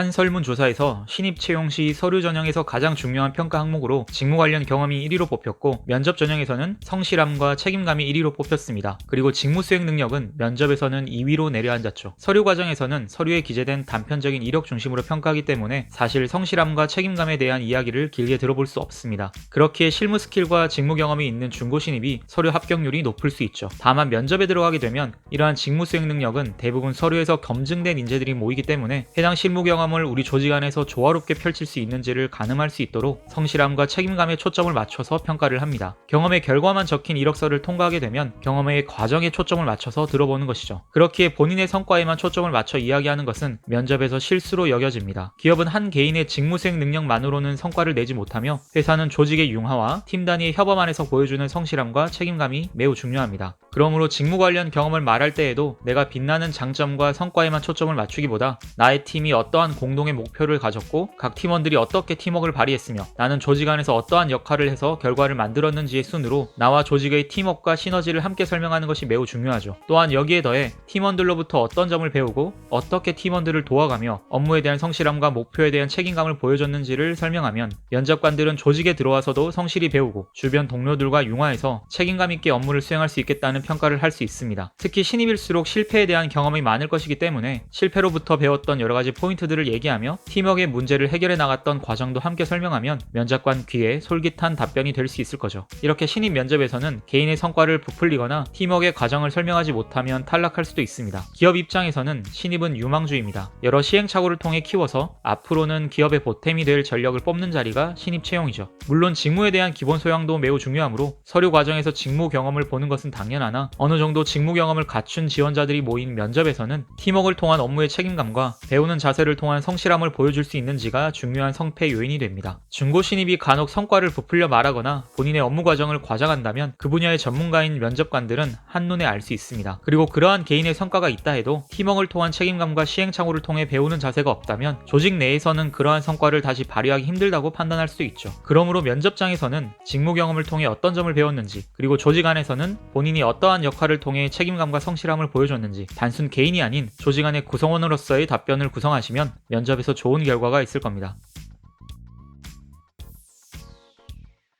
한 설문조사에서 신입 채용 시 서류 전형에서 가장 중요한 평가 항목으로 직무 관련 경험이 1위로 뽑혔고 면접 전형에서는 성실함과 책임감이 1위로 뽑혔습니다. 그리고 직무 수행 능력은 면접에서는 2위로 내려앉았죠. 서류 과정에서는 서류에 기재된 단편적인 이력 중심으로 평가하기 때문에 사실 성실함과 책임감에 대한 이야기를 길게 들어볼 수 없습니다. 그렇기에 실무 스킬과 직무 경험이 있는 중고 신입이 서류 합격률이 높을 수 있죠. 다만 면접에 들어가게 되면 이러한 직무 수행 능력은 대부분 서류에서 검증된 인재들이 모이기 때문에 해당 실무 경험 을 우리 조직 안에서 조화롭게 펼칠 수 있는지를 가늠할 수 있도록 성실함과 책임감에 초점을 맞춰서 평가를 합니다. 경험의 결과만 적힌 이력서를 통과하게 되면 경험의 과정에 초점을 맞춰서 들어보는 것이죠. 그렇기에 본인의 성과에만 초점을 맞춰 이야기하는 것은 면접에서 실수로 여겨집니다. 기업은 한 개인의 직무 수행 능력만으로는 성과를 내지 못하며 회사는 조직의 융화와 팀 단위의 협업 안에서 보여주는 성실함과 책임감이 매우 중요합니다. 그러므로 직무 관련 경험을 말할 때에도 내가 빛나는 장점과 성과에만 초점을 맞추기보다 나의 팀이 어떠한 공동의 목표를 가졌고 각 팀원들이 어떻게 팀워크를 발휘했으며 나는 조직 안에서 어떠한 역할을 해서 결과를 만들었는지의 순으로 나와 조직의 팀워크와 시너지를 함께 설명하는 것이 매우 중요하죠. 또한 여기에 더해 팀원들로부터 어떤 점을 배우고 어떻게 팀원들을 도와가며 업무에 대한 성실함과 목표에 대한 책임감을 보여줬는지를 설명하면 면접관들은 조직에 들어와서도 성실히 배우고 주변 동료들과 융화해서 책임감 있게 업무를 수행할 수 있겠다는 평가를 할 수 있습니다. 특히 신입일수록 실패에 대한 경험이 많을 것이기 때문에 실패로부터 배웠던 여러 가지 포인트들을 얘기하며 팀워크의 문제를 해결해 나갔던 과정도 함께 설명하면 면접관 귀에 솔깃한 답변이 될 수 있을 거죠. 이렇게 신입 면접에서는 개인의 성과를 부풀리거나 팀워크의 과정을 설명하지 못하면 탈락할 수도 있습니다. 기업 입장에서는 신입은 유망주입니다. 여러 시행착오를 통해 키워서 앞으로는 기업의 보탬이 될 전력을 뽑는 자리가 신입 채용이죠. 물론 직무에 대한 기본 소양도 매우 중요하므로 서류 과정에서 직무 경험을 보는 것은 당연 하나 어느 정도 직무 경험을 갖춘 지원자들이 모인 면접에서는 팀워크를 통한 업무의 책임감과 배우는 자세를 통한 성실함을 보여줄 수 있는지가 중요한 성패 요인이 됩니다. 중고 신입이 간혹 성과를 부풀려 말하거나 본인의 업무 과정을 과장한다면 그 분야의 전문가인 면접관들은 한눈에 알 수 있습니다. 그리고 그러한 개인의 성과가 있다 해도 팀워크를 통한 책임감과 시행착오를 통해 배우는 자세가 없다면 조직 내에서는 그러한 성과를 다시 발휘하기 힘들다고 판단할 수 있죠. 그러므로 면접장에서는 직무 경험을 통해 어떤 점을 배웠는지 그리고 조직 안에서는 본인이 어떠한 역할을 통해 책임감과 성실함을 보여줬는지 단순 개인이 아닌 조직 안의 구성원으로서의 답변을 구성하시면 면접에서 좋은 결과가 있을 겁니다.